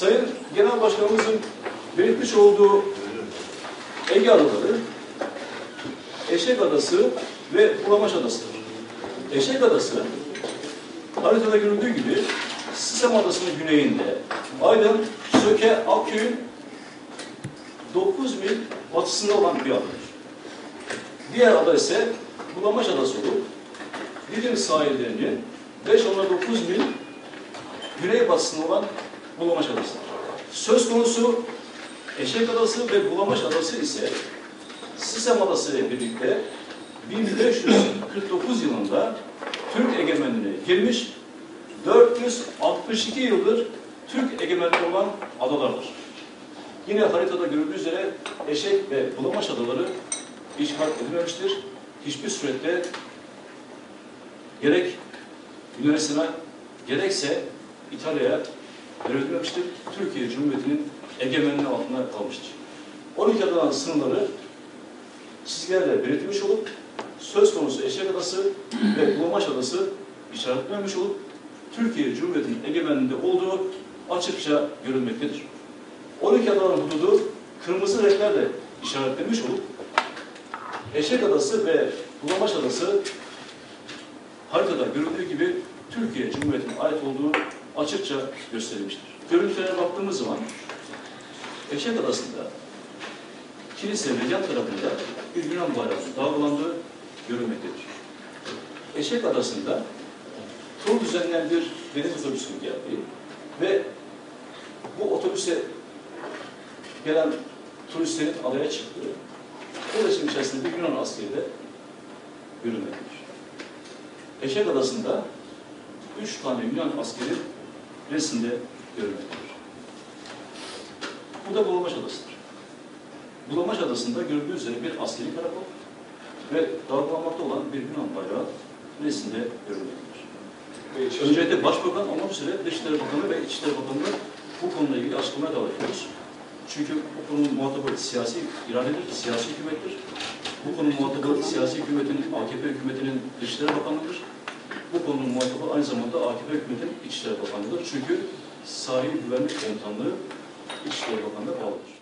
Sayın Genel Başkanımızın belirtmiş olduğu Ege Adaları, Eşek Adası ve Bulamaç Adası'dır. Eşek Adası, haritada görüldüğü gibi Sisem Adası'nın güneyinde, Aydın, Söke, Akköy'ün 9 mil batısında olan bir adadır. Diğer ada ise Bulamaç Adası olup Didim sahillerinin 5 9 mil güneybatısında olan Bulamaç Adası. Söz konusu Eşek Adası ve Bulamaç Adası ise Sisem Adası ile birlikte 1549 yılında Türk egemenliğine girmiş, 462 yıldır Türk egemenliği olan adalardır. Yine haritada görüldüğü üzere Eşek ve Bulamaç adaları işgal edilmemiştir. Hiçbir surette gerek Yunanistan'a gerekse İtalya'ya verilmemiştir. Türkiye Cumhuriyeti'nin egemenliği altında kalmıştır. 12 adaların sınırları çizgilerle belirtilmiş olup söz konusu Eşek Adası ve Bulamaç Adası işaretlenmiş olup Türkiye Cumhuriyeti'nin egemenliğinde olduğu açıkça görülmektedir. 12 adaların hududu kırmızı renklerle işaretlenmiş olup Eşek Adası ve Bulamaç Adası haritada görüldüğü gibi Türkiye Cumhuriyeti'ne ait olduğu açıkça gösterilmiştir. Görüntülere baktığımız zaman Eşek Adası'nda kilise ve yan tarafında bir Yunan bayrağı dalgalandığı görülmektedir. Eşek Adası'nda tur düzenleyen bir deniz otobüsünün geldiği ve bu otobüse gelen turistlerin adaya çıktığı, o içerisinde bir Yunan askeri de görülmektedir. Eşek Adası'nda üç tane Yunan askeri resimde görülmektedir. Bu da Bulamaç Adası'dır. Bulamaç Adası'nda görüldüğü üzere bir askeri karakol ve dalgalanmakta olan bir Yunan bayrağı resimde görülmektedir. Öncelikle Başbakan olmak üzere Dışişleri Bakanı ve İçişleri Bakanı bu konuyla ilgili açıklamaya davet ediyoruz. Çünkü bu konunun muhatabı siyasi iradedir, siyasi hükümettir. Bu konunun muhatabı siyasi hükümetin, AKP hükümetinin Dışişleri Bakanlığı'dır. Bu konunun muhatabı aynı zamanda AKP hükümetinin İçişleri Bakanlığı'dır. Çünkü Sahil Güvenlik Komutanlığı İçişleri Bakanlığı'na bağlıdır.